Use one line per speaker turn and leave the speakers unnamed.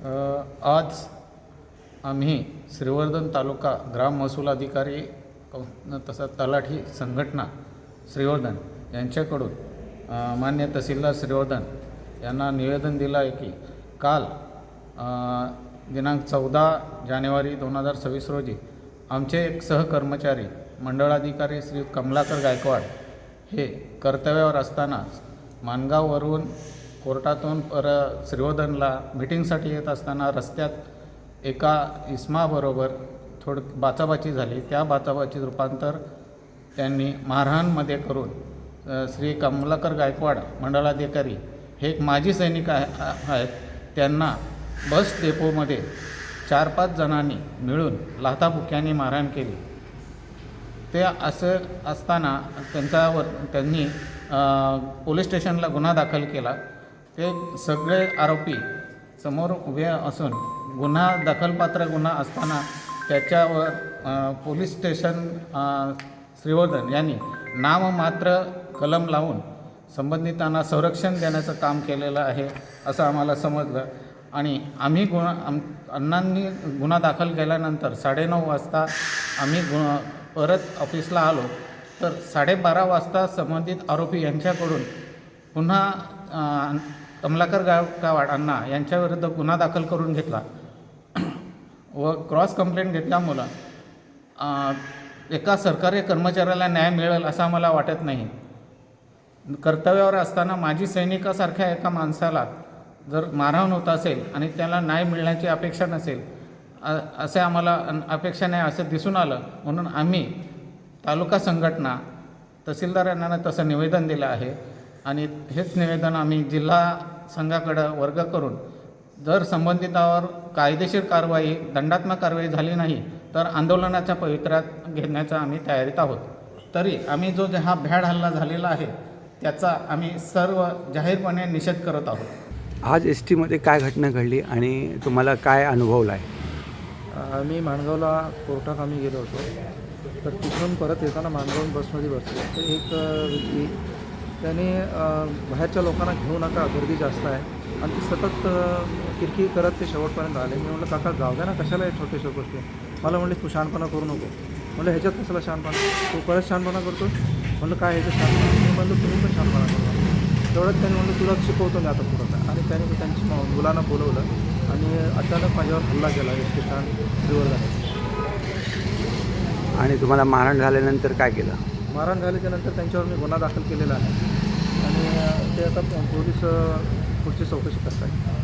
आज आम्ही श्रीवर्धन तालुका ग्राम महसूल अधिकारी तसा तसंच तलाठी संघटना श्रीवर्धन यांच्याकडून मान्य तहसीलदार श्रीवर्धन यांना निवेदन दिलं आहे की काल दिनांक चौदा जानेवारी दोन हजार सव्वीस रोजी आमचे एक सहकर्मचारी मंडळाधिकारी श्री कमलाकर गायकवाड हे कर्तव्यावर असताना माणगाववरून कोर्टातून पर श्रीवर्धनला मिटिंगसाठी येत असताना रस्त्यात एका इस्माबरोबर थोडं बाचाबाची झाली. त्या बाचाबाची रूपांतर त्यांनी मारहाणमध्ये करून श्री कमलाकर गायकवाड मंडळाधिकारी हे एक माजी सैनिक आहे आहेत त्यांना बस डेपोमध्ये चार पाच जणांनी मिळून लाथाबुक्याने मारहाण केली. ते असं असताना त्यांच्यावर त्यांनी पोलीस स्टेशनला गुन्हा दाखल केला. ते सगळे आरोपी समोर उभे असून गुन्हा दखलपात्र गुन्हा असताना त्याच्यावर पोलीस स्टेशन श्रीवर्धन यांनी नाममात्र कलम लावून संबंधितांना संरक्षण देण्याचं काम केलेलं आहे असं आम्हाला समजलं. आणि आम्ही गुन्हा आम अण्णांनी गुन्हा दाखल केल्यानंतर साडेनऊ वाजता आम्ही गु परत ऑफिसला आलो. तर साडेबारा वाजता संबंधित आरोपी यांच्याकडून पुन्हा कमलाकर गायकवाड अण्णा यांच्याविरुद्ध गुन्हा दाखल करून घेतला. व क्रॉस कंप्लेंट घेतल्यामुळं एका सरकारी कर्मचाऱ्याला न्याय मिळेल असं आम्हाला वाटत नाही. कर्तव्यावर असताना माजी सैनिकासारख्या एका माणसाला जर मारहाण होत असेल आणि त्याला न्याय मिळण्याची अपेक्षा नसेल असे आम्हाला अपेक्षा नाही असं दिसून आलं म्हणून आम्ही तालुका संघटना तहसीलदार यांना तसं निवेदन दिलं आहे. आणि हेच निवेदन आम्ही जिल्हा संघाकडं वर्ग करून जर संबंधितावर कायदेशीर कारवाई दंडात्मक कारवाई झाली नाही तर आंदोलनाच्या पवित्र्यात घेण्याचा आम्ही तयारीत आहोत. तरी आम्ही जो हा भ्याड हल्ला झालेला आहे त्याचा आम्ही सर्व जाहीरपणे निषेध करत आहोत.
आज एस टीमध्ये काय घटना घडली आणि तुम्हाला काय अनुभवला आहे?
आम्ही माणगावला कोर्टात आम्ही गेलो होतो. तर तिथून परत येताना माणगावून बसमध्ये बसलो. तर एक व्यक्ती त्याने बाहेरच्या लोकांना घेऊ नका गर्दी जास्त आहे. आणि ती सतत किरकी किरकिर करत ते शेवटपर्यंत आले. मी म्हटलं काका जाऊ द्या ना कशाला हे छोटेशा गोष्टी? मला म्हणले तू शहाणपणा करू नको. म्हणलं ह्याच्यात कशाला शहाणपणा? तू परत शहाणपणा करतो म्हणलं काय ह्याचं शहाणपणा? मी म्हणलं तुम्ही पण शहाणपणा करतो तेवढंच त्यांनी म्हणलं तुला शिकवतो मी आता पुढं. आणि त्याने त्यांची मुलांना बोलवलं. आणि अचानक माझ्यावर हल्ला केला एस टी स्टँड श्रीवर्धन
आणि तुम्हाला मारहाण झाल्यानंतर काय केलं?
मारहाण झाल्याच्यानंतर त्यांच्यावर मी गुन्हा दाखल केलेला आहे. आणि ते आता पोलीस पुढची चौकशी करत आहेत